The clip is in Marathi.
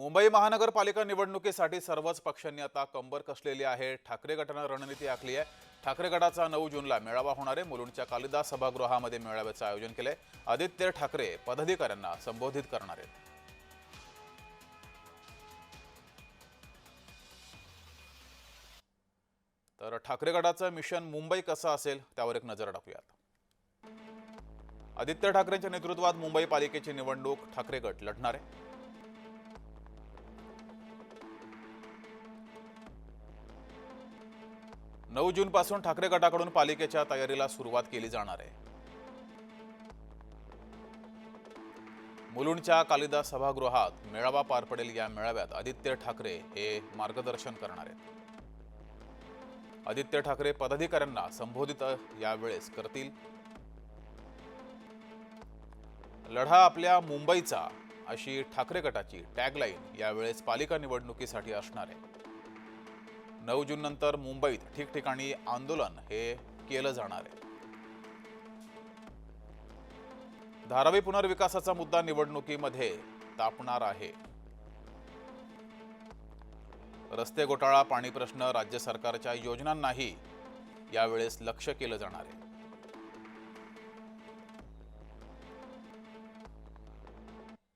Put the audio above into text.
मुंबई महानगरपालिका निवडणुकीसाठी सर्वच पक्षांनी आता कंबर कसलेली आहे. ठाकरे गटानं रणनीती आखली आहे. ठाकरे गटाचा नऊ जूनला मेळावा होणार आहे. मुलुंडच्या कालिदास सभागृहामध्ये मेळाव्याचं आयोजन केलंय. आदित्य ठाकरे पदाधिकाऱ्यांना संबोधित करणार आहेत. तर ठाकरे गटाचं मिशन मुंबई कसं असेल त्यावर एक नजर टाकूयात आदित्य ठाकरेंच्या नेतृत्वात मुंबई पालिकेची निवडणूक ठाकरे गट लढणार आहे. नऊ जूनपासून ठाकरे गटाकडून पालिकेच्या तयारीला सुरुवात केली जाणार आहे. मुलुंडच्या कालिदास सभागृहात मेळावा पार पडेल या मेळाव्यात आदित्य ठाकरे हे मार्गदर्शन करणार आहेत. आदित्य ठाकरे पदाधिकाऱ्यांना संबोधित यावेळेस करतील. लढा आपल्या मुंबईचा अशी ठाकरे गटाची टॅगलाईन यावेळेस पालिका निवडणुकीसाठी असणार आहे. नऊ जून नंतर मुंबईत ठिकठिकाणी आंदोलन हे केलं जाणार आहे. धारावी पुनर्विकासाचा मुद्दा निवडणुकीमध्ये तापणार आहे. रस्ते घोटाळा पाणी प्रश्न राज्य सरकारच्या योजनांनाही यावेळेस लक्ष केलं जाणार आहे.